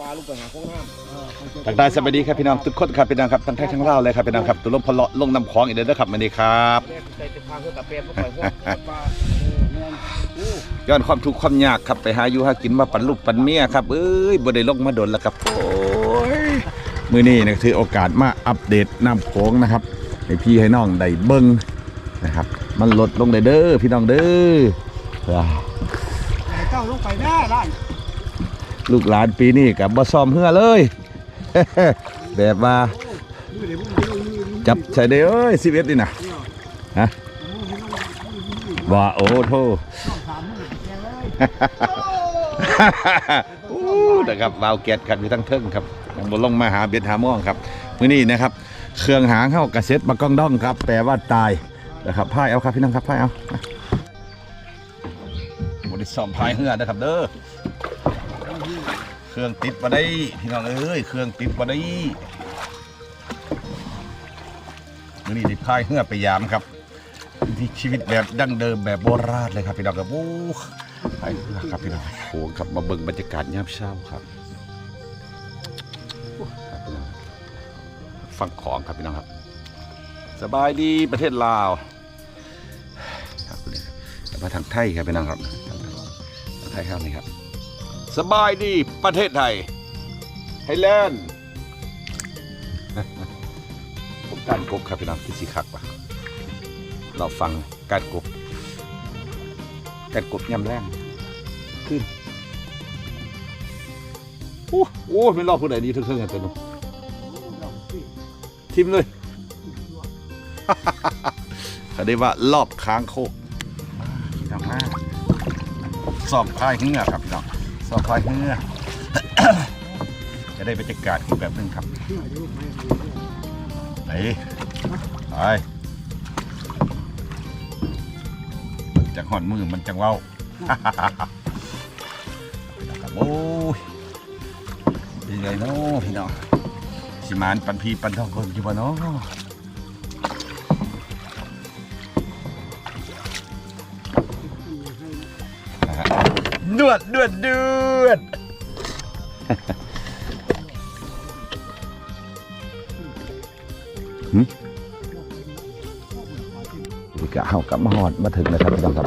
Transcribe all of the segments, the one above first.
ปลาลูกไปหาโค้งน้ำทักทายสวัสดีครับพี่น้องทุกคนครับพี่น้องครับทั้งไทยทั้งลาวเลยครับพี่น้องครับตุลมพลเลาะลงน้ำคลองอีกเด้อครับวันนี้ครับแม่ใจจะพาเพื่อกับเปรมมาปล่อยพวกปลาเออแม่นอู้ย้อนความทุกข์ความยากครับไปหาอยู่หากินมาปันลูกปันเมียครับเอ้ยบ่ได้ลงมาดนแล้วครับโอ้ยมื้อนี้นะถือโอกาสมาอัปเดตน้ำโขงนะครับให้พี่ให้น้องได้เบิ่งนะครับ มันลดลงได้เด้อพี่น้องเด้อว้าวเจ้าลงไปแม่ล่ะ ลูกหลานปีนี้กับบ่ซ้อมเหือเลย แบบว่ามือเดี๋ยวมึงเดียวมือมึงจับใส่ได้เอ้ย11นี่นะฮะว่าโอ้โทนะครับวาวแก๊สครับอยู่ทั้งเทิงครับบนลงมาหาเบ็ดหาม่องครับมื้อนี้นะครับ เครื่องหางเข้ากระเซ็ตมากล้องด้องครับ แปลว่าตายนะครับพายเอาครับพี่น้องครับพายเอาบริษัทพายเหือนะครับเด้อ เครื่องติดมาได้พี่น้องเอ้ยเครื่องติดมาได้มื้อนี้ได้พายเหือไปยามครับวิถีชีวิตแบบดั้งเดิมแบบโบราณเลยครับพี่น้องครับโอ้ไปครับพี่น้องโอ้ครับมาเบิ่งบรรยากาศยามเช้าครับครับพี่น้องฟังของครับพี่น้องครับ สบายดีประเทศลาวครับพี่น้องครับมาทางไทยครับพี่น้องครับทางไทยครับนี่ครับ สบายดีประเทศไทย ไทยแลนด์ผมการกบครับพี่น้องที่สีคักปะเราฟังการกบการกบยำแรงขึ้นโอ้โหไม่รอบผู้ใดนี้ทึ่งๆกันตัวนู้นทิมเลยเขาได้ว่ารอบค้างโคกพี่น้องมาสอบพายเหือครับพี่น้อง สอบพายเหือจะได้บรรยากาศอีกแบบนึงครับไหนไปจากหอนมือมันจังเว้าโอ้ยเป็นไงเนาะพี่น้องสิมานปันพีปันทองคนอยู่บ่เนาะ ดวดดวดดวดหึนี่ก็เอากลับมาหอดมาถึงแล้วครับพี่น้องครับ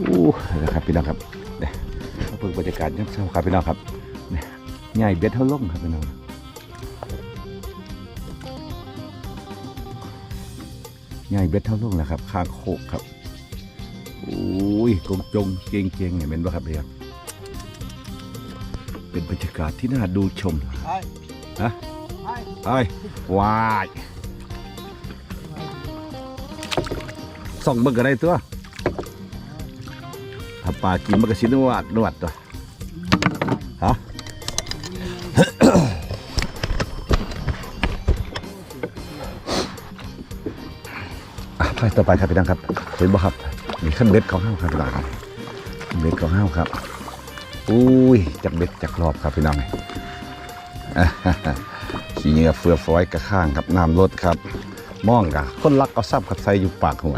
อู้นะครับพี่น้องครับเนี่ยมาเพิ่งบรรยากาศยามเช้าครับพี่น้องครับเนี่ยใหญ่เบ็ดเท่าล่มครับพี่น้องใหญ่เบ็ดเท่าล่มนะครับข้างโคกครับ อุ้ยกงจงเก่งเก่งเนี่ยเป็นปะครับเพียเป็นบรรยากาศที่น่าดูชมไปฮะไปไอ้ยวายส่องเบิ่งกันได้ตัวถ้าปลากินมันก็สินวดนวดตัวฮะอะไปต่อไปครับพี่น้องครับ เห็นบ่ครับ มีขั้นเบ็ดของห้าวครับพี่น้องเบ็ดของห้าวครับอุ้ยจักเบ็ดจักรอบครับพี่น้องขี้เหงื่อเฟือฟอยกระข้างครับน้ำลดครับมองกะคนรักเอาซับขัดใส่อยู่ปากหัว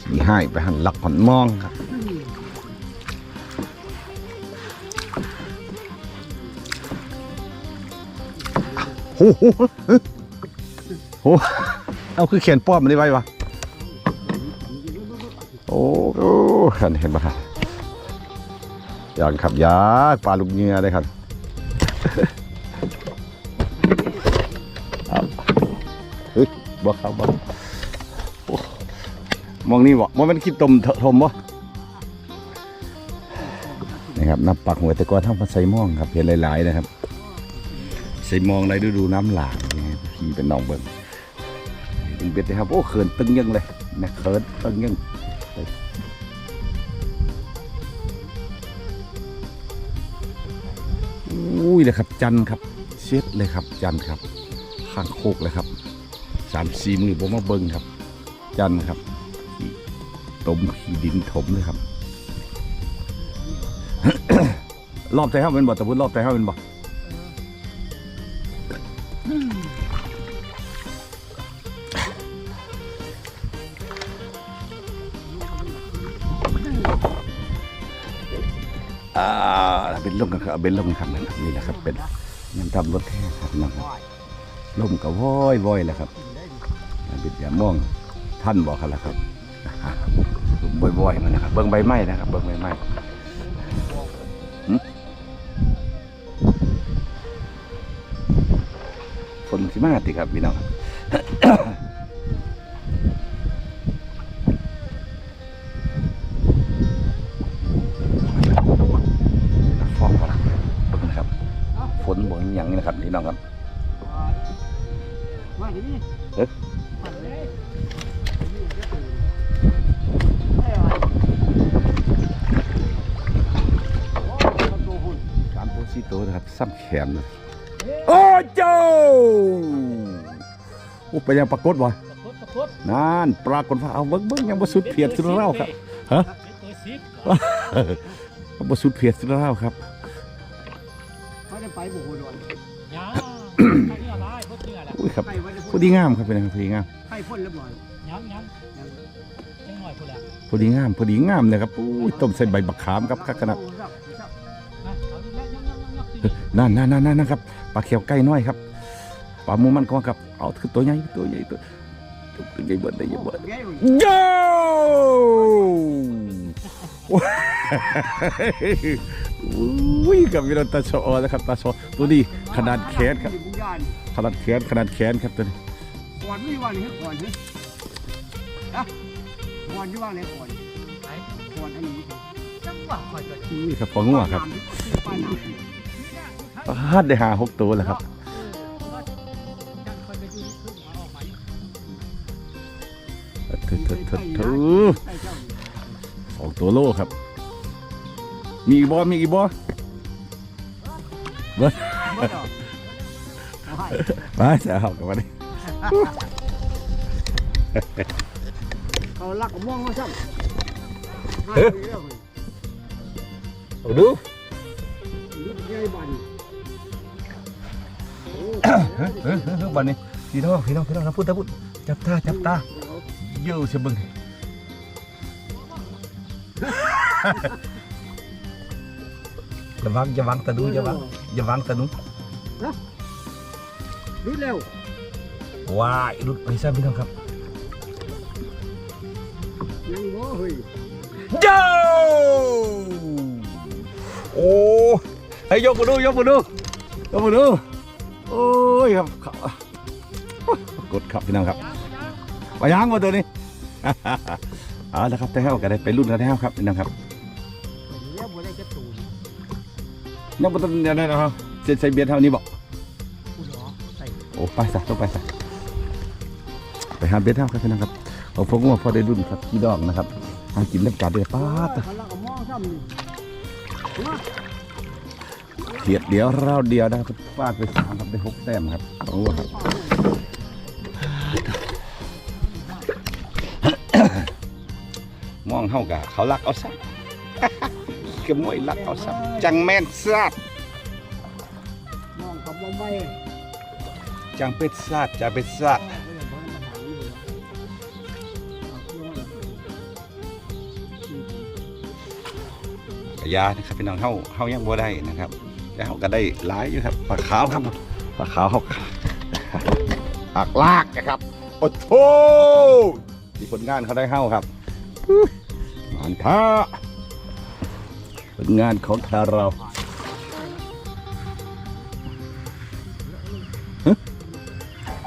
ขี่ให้ไปหันลักหันมองครับโอ้โหโอ้โหเอาคือเขียนป้อมมันได้ไว้วะ โอ้โหเห็นเห็นปะครับยานขับยาปลาลูกเงี้ยเลยครับครับเฮ้ยบอกเขาบอกมองนี่บ่ว่ามันคิดตมเถทมบ่นะครับนับปักหัวแต่ก่อนทั้งพันใส่ม่วงครับเห็นหลายๆนะครับใส่มองในฤดูน้ำหลากนี่ครับพี่เป็นน้องเบิ่งดึงเบ็ดเลยครับโอ้เขินตึงยังเลยนะเขินตึงยัง อุ้ยเลยครับจันครับเช็ดเลยครับจันครับข้างโคกเลยครับสามสี่มือผมมาเบิ่งครับ จันครับขี้ตมขี้ดินถมเลยครับ รอบใจห้าเป็นบ่ตะพุนรอบใจห้าเป็นบ่ เป็นลมกันครับเป็นลมกันครับนั่นครับนี่แหละครับเป็นน้ำทำรถแท้ครับน้องครับลมก็ว้อยว้อยแหละครับบิดอย่ามองท่านบอกกันแล้วครับบ่อยๆมันนะครับ เบิ่งใบไม้นะครับ เบิ่งใบไม้ฝนสิมาติครับพี่น้องครับ ไปยังปรากฏวะประคดประคดนั่นปรากฏว่าเอาเบิ้งเบิ้งยังบ่สุดเพียรสุดเล่าครับฮะตัวซิปยังบ่สุดเพียรสุดเล่าครับเขาจะไปบุกหัวดอนยาอันนี้อะไรพวกนี้อะไรอุ้ยครับให้ไว้จะพอดีงามครับเป็นไงพอดีงามให้พ่นเรียบร้อยยังยังยังหน่อยพูดแล้วพอดีงามพอดีงามเลยครับอุ้ยต้มใส่ใบบักขามครับคักขนาดนะเอาดิยังยังยังยังยังนั่นนั่นนั่นนั่นนะครับปลาเขียวใกล้น้อยครับปลาหมูมันก็ครับ เอาคือตัวใหญ่ตัวใหญ่ตัวตัวใหญ่เบิดได้ใหญ่เบิดแก้วโย่อุ้ยกับวิรันตาโชอนะครับตาโชอตัวนี้ขนาดแขนครับบุญญาณขนาดแขนขนาดแขนครับตัวนี้ก่อนไม่ว่าเลยก่อนเลยนะก่อนที่ว่าเลยก่อนไหนก่อนอันนี้จังหวะคอยเกิดอุ้ยครับพองัวครับป้าหนาพาดได้หาหกตัวแล้วครับ เถอะเถอะเถอะเถอะใช่เจ้าสองตัวโลครับ มีอีกบอมีอีกบอเมื่อดอกเอาให้มาจะเอากลับมาดิเขาลักม่วงมาซ้ำให้เรื่องเลยเอาดูลูกใหญ่บันโอ้เฮ้ยเฮ้ยเฮ้ยบันนี้พี่น้องพี่น้องพี่น้องนะพูดตาพูดจับตาจับตา เยี่ยวเสียบึงอย่าวางอย่าวางตะดูอย่าวางอย่าวางตะนุรู้เร็วว้ายรุดไปซะพี่น้องครับยังบ่เฮ้ยโย่โอ้ให้ยกมาดูยกมาดูยกมาดูโอ้ยครับเขากดครับพี่น้องครับไปยังมาตัวนี้ เอาละครับแต่ให้กันได้ไปรุ่นกันแล้วครับพี่น้องครับเลี้ยวบ่ได้จะตูนยังไม่ต้องเดี๋ยวนะครับเซ็นใส่เบียร์เท่านี้บอกกูเหรอใส่โอ้ไปซะต้องไปซะไปหาเบียร์เท่าครับพี่น้องครับเอาพวกว่าพอได้รุ่นครับพี่ดอกนะครับหากินน้ำกัดเลยป้าดเขาลักมองซ้ำนี่มาเขียดเดียวเราเดียวนะครับฟาดไปสามครับได้หกแต้มครับโอ้ครับ องเฮากะเขาลักเอาซักระมวยลักเอาซัจังแม่นซาดมองกับบ่ไม่จังเป็ดซาดจะเป็ดซาดยานะครับพี่น้องเฮาเฮายังบ่ได้นะครับแต่เฮาก็ได้หลายอยู่ครับปลาขาวครับปลาขาวเฮาหักลากนะครับโอ้โหมีผลงานเขาได้เฮาครับานท่าผลงานของทาเรา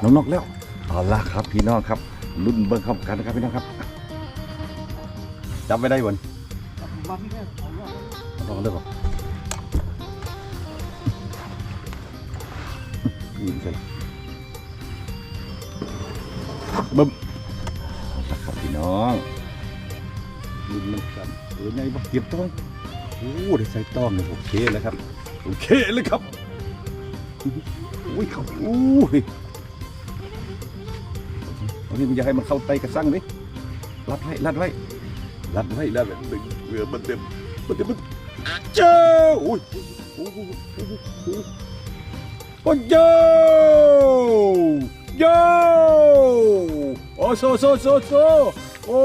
น้องนกแล้วเอาละครับพี่น้องครับรุ่นเบิ้งเข้ากันนะครับพี่น้องครับจำไม่ได้วันมาที่นี่เอาว่าลองเลือกก่อนยิงใช่บึ้มนะครับพี่น้อง รุ่นมันกันเออไงบ้างเก็บต้องโอ้ได้ใส่ต้องเลยโอเคเลยครับโอเคเลยครับอุ้ยเขาอุ้ยเอาที่มันจะให้มันเข้าไตกระสังดิรัดไว้รัดไว้รัดไว้รัดไว้เรือมันเต็มมันเต็มมันเจ้าอุ้ยโอ้โหโอ้โหโอ้โหโอ้โยโยโอ้โซโซโซโซ โอ้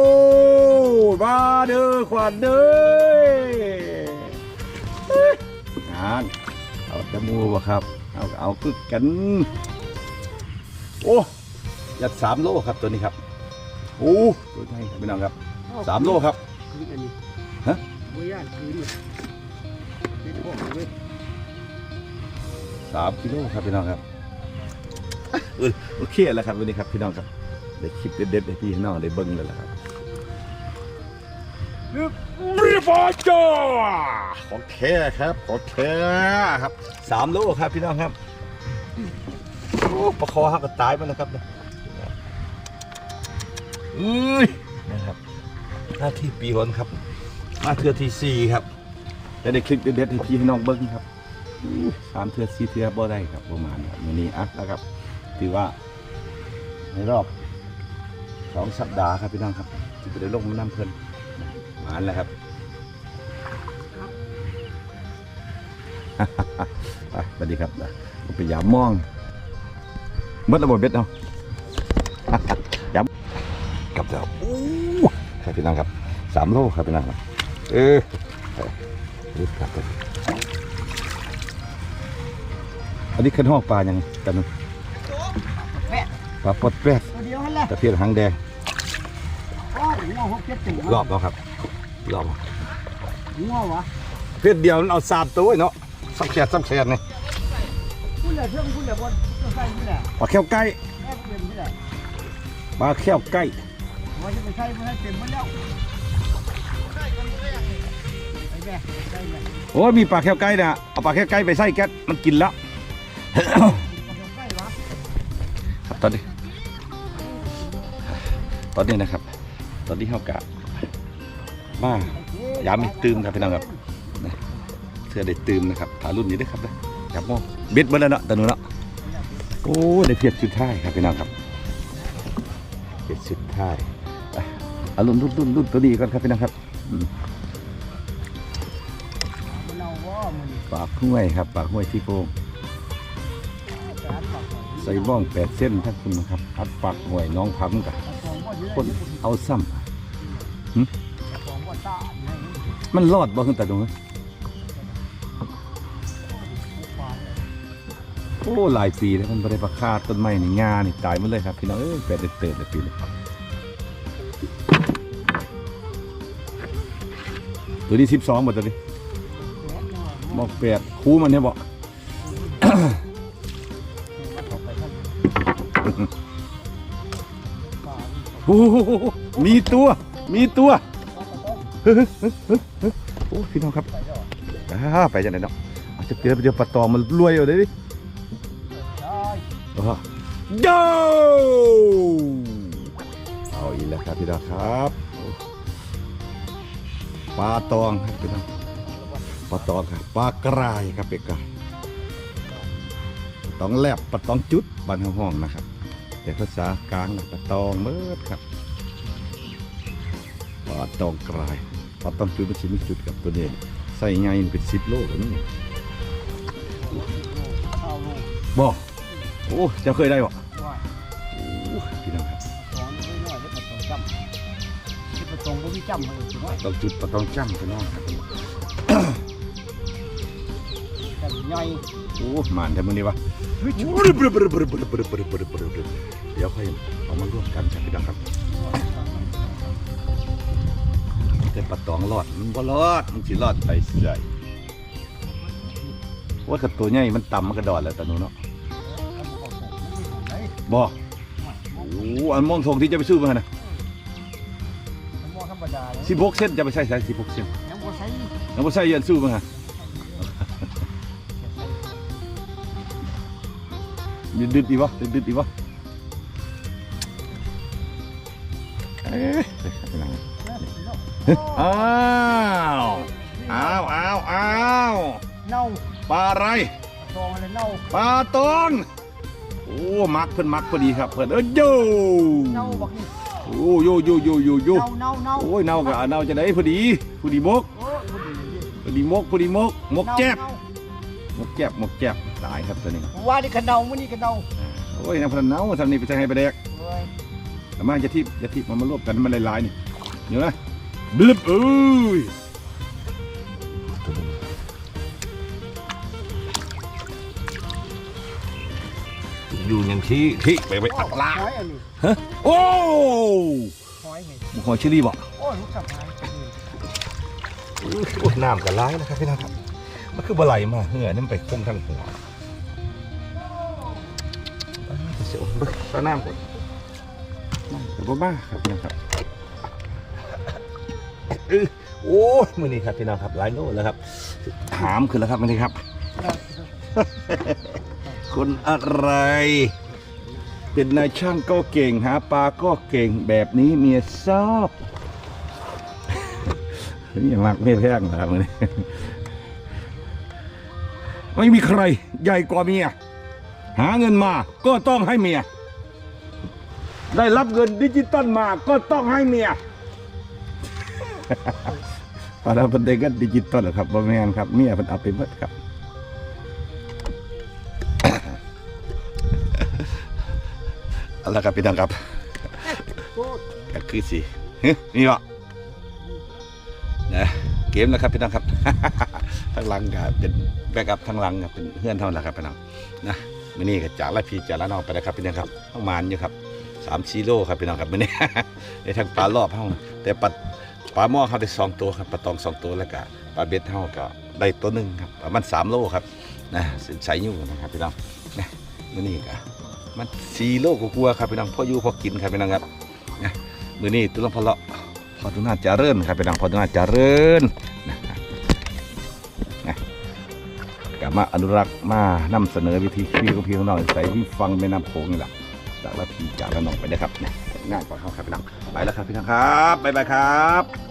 มาเด้อขวัญเด้องานเอาจมูกบ่ครับ เอาเอาคึกกัน โอ้ยัดสามโลครับตัวนี้ครับโอ้ตัวใหญ่ครับพี่น้องครับสามโลครับคืนอันนี้ฮะบ่ยานคืนเลยสามกิโลครับพี่น้องครับโอเคแล้วครับวันนี้ครับพี่น้องครับ ได้คลิปเด็ดๆให้พี่น้องได้เบิ้งเลยละครับรีบอจ้าของแท้ครับของแท้ครับสามโลครับพี่น้องครับโอ้ประคอหักก็ตายไปแล้วครับเนี่ยอุ้ยนะครับหน้าที่ปีหนครับมาเทือที่สี่ครับจะได้คลิปเด็ดๆให้พี่ให้น้องเบิ้งครับสามเทือสี่เทือบ่ได้ครับประมาณครับมื้อนี้อะนะครับถือว่าในรอบส องสัปดาห์ครับพี่น้องครับที่ไปได้ลงมาน้ำเพลินหมานแล้วครับไปสวัสดีครับผมไปยามมองเมื่อระบบเบ็ดเอายามกับเจ้าอู้ครับพี่น้องครับสามโลครับพี่น้องครับเออเออครับอันนี้ขึ้นห้องปลายังกันนึงแปะปลาปดแป๊ดตัวเดียวนั่นแหละตะเพียนหางแดงโอ้ย งอหกเจ็ดตัวรอบแล้วครับรอบงอวะเพียนเดียวมันเอาสามตัวเนาะสักแขนสักแขนนี่พูดเลยเรื่องพูดเลยบนต้องใส่พูดเลยปลาแก้วไก่แม่เต็มที่เลยปลาแก้วไก่ว่าจะไปใช้ไม่ให้เต็มหมดแล้วไอ้แม่ใช่ไหมโอ้ยมีปลาแก้วไก่นะเอาปลาแก้วไก่ไปใส่แก๊สมันกินแล้วใกล้วะครับตอนนี้ ตอนนี้นะครับ ตอนนี้เขากะมายามมีตื่มครับพี่น้องครับเสื้อได้ตื่มนะครับถ่ายรุ่นนี้ด้วยครับนะจับโมองเบ็ดเบิ้ลแล้วเนาะตอนนู้นเนาะโอ้ได้เพียรสุดท้ายครับพี่น้องครับเพียรสุดท้ายอารุ่นรุ่นรุ่นรุ่นตัวนี้ก่อนครับพี่น้องครับปากห้วยครับ ปากห้วยที่โกงจะอัดปากใส่บ้องแปดเส้นท่านคุณนะครับอัดปากห้วยน้องพัมกับ เอะคนเอาซ้ำมันรอดบ่ขึ้นแต่ตรงนี้โอ้หลายปีแล้วมันไม่ได้ประคาดต้นไม้ในงานนี่ตายหมดเลยครับพี่น้องเอ้ยแปดเดือนเติร์ดเลยปีนี้ตัวนี้สิบสองหมดตัวนี้บอกแปดคู่มันเนี่ยบอก โอ้โหมีตัว มีตัวเฮ้ยเฮ้ยเฮ้ยเฮ้ยเฮ้ยโอ้พี่น้องครับอ่าไปจังไหนเนาะอาจจะเดี๋ยวเดี๋ยวปลาตองมันรวยเอาเลยดิโอ้โหโยเอาอีกแล้วครับพี่น้องครับปลาตองครับพี่น้องปลาตองครับปลากรายครับเป็ดกายปลาตองแลบปลาตองจุดบ้านห้องๆนะครับ แต่ภาษากลางน่ะปลาตองเมิดครับปลาตองกลายปลาตองจุดเป็นชิ้นจุดกับตัวเด่นใส่ไงมันเป็นสิบโลแล้วนี่บอกโอ้เจะเคยได้บ่โอ้พี่น้องครับตรงบ่มีจำเลยสิว่าตองจุดปลาตองจ้ำพี่น้องครับแต่ใหญ่โอ้หมานแต่มื้อนี้วะ เดี๋ยวค่อยเอามาร่วมกันครับพี่น้องครับแต่ปลาตองรอดมันบ่รอดมันสิรอดไปสิได้ว่ากับตัวใหญ่มันต่ำมันกระดอดแล้วตอนนู้นเนาะบ่โอ้อันมองทงที่จะไปสู้มานะธรรมดาเลยสิบหกเส้นจะไปใส่ใส่สิบหกเส้นยังบ่ใช้แล้วบ่ใส่ยันสู้มาฮะดึดดึดอีวะดึดดึดอีวะ อ้าวอ้าวอ้าวอ้าวเน่าปลาอะไรตองอะไรเน่าปลาตองโอ้มักเพิ่นมักพอดีครับเพิ่นเอ้ยโยเน่าบักนี่โอ้โยโยโยโยโยเน่าเน่าเน่าโอ้ยเน่าก็เน่าจะได้พอดีพอดีมกโอ้ยบ่ดีพอดีมกพอดีมกมกแจ๊บเน่ามกแจ๊บมกแจ๊บตายครับตัวนี้ว่านี่ก็เน่ามื้อนี้ก็เน่าโอ้ยน้ำพันเน่าทำนี่ไปใช้ให้ไปแดกเอ้ยแต่มาจะทิพจะทิพมันมารวบกันมันลายๆนี่เดี๋ยวนะ บิบเอ้ยอยู่อย่างที่ที่ไปไปตักลาหฮะโอ้หอยนี่หมูหเชอรี่บอกโอ้ยสน้ำกับร้ายนะครับพี่น้อครับมันคือบไหลมาเหงื่อนี่มันไปคงทั้งหัวเสียวเบิ้ลน้ำก่อนแต่บ้าครับนะครับ เอ้ยโอ้ยมือนี้ครับพี่น้องครับหลายโลแล้วครับ หามขึ้นแล้วครับมือนี้ครับ คนอะไร เป็นนายช่างก็เก่งหาปลาก็เก่งแบบนี้เมียชอบนี่ยังรักไม่แพงนะครับวันนี้ไม่มีใครใหญ่กว่าเมีย หาเงินมาก็ต้องให้เมีย ได้รับเงินดิจิตอลมาก็ต้องให้เมีย พอเราเป็นได้เงินดิจิตอลหรอครับบ่แม่นครับเมียเป็นเอาไปหมดครับเอาละครับพี่น้องครับก็คือสิเฮ้ยนี่วะนะเกมแล้วครับพี่น้องครับทั้งหลังก็เป็นแบกอัพทั้งหลังก็เป็นเพื่อนเท่านั้นแหละครับพี่น้องนะมื่อนี้ก็จากละพี่จากละน้องไปแล้วครับพี่น้องครับประมาณอยู่ครับสามชิโลครับพี่น้องครับมื่อนี้ในทางปลารอบเฮาแต่ปลา ปลาหม้อเขาได้สองตัวครับปลาตองสองตัวแล้วก็ปลาเบ็ดเฮาก็ได้ตัวหนึ่งครับประมาณสามโลครับนะใช้อยู่นะครับพี่น้องนะมือนี้ก็มันสี่โลกกลัวครับพี่น้องพออยู่พอกินครับพี่น้องครับนะมือนี้ตุลงพอเลาะพอตุนาจาเริญครับเป็นดังพอตุนาจาเริญนะนะกลับมาอนุรักษ์มานำเสนอวิธีชีวิตของพี่ของน้องใส่ที่ฟังแม่น้ำโขงนี่แหละจากละพีจากละนองไปนะครับนะง่ายกว่าเขาครับพี่น้องไปแล้วครับพี่น้องครับบ๊ายบายครับ